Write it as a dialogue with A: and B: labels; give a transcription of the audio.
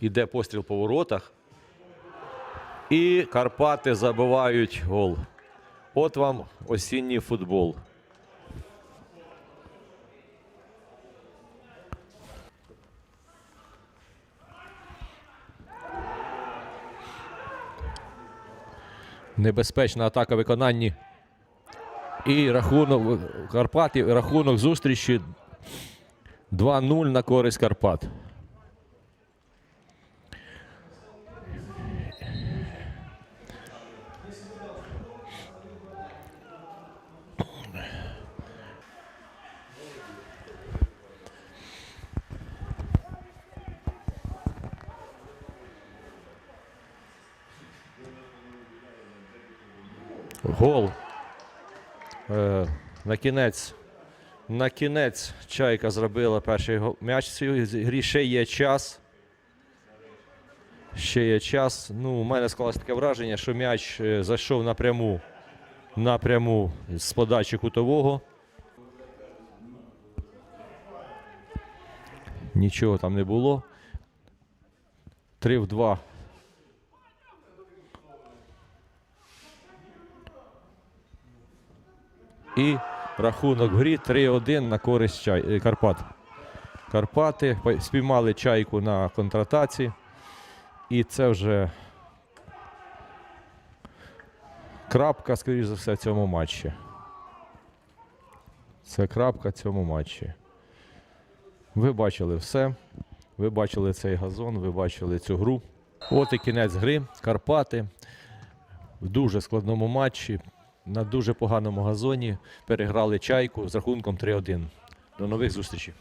A: Іде постріл по воротах. І Карпати забивають гол. От вам осінній футбол. Небезпечна атака в виконанні. І рахунок Карпатів, рахунок зустрічі 2-0 на користь Карпат. Гол. Е, на кінець. На кінець Чайка зробила перший м'яч цій грі. Ще є час. Ще є час. Ну, у мене склалось таке враження, що м'яч е, зайшов напряму, напряму з подачі кутового. Нічого там не було. 3 в 2 І рахунок в грі 3-1 на користь чай... е, Карпат. Карпати спіймали чайку на контратаці. І це вже крапка, скоріш за все, в цьому матчі. Це крапка в цьому матчі. Ви бачили все. Ви бачили цей газон, ви бачили цю гру. От і кінець гри. Карпати в дуже складному матчі на дуже поганому газоні переграли чайку з рахунком 3-1. До нових зустрічей.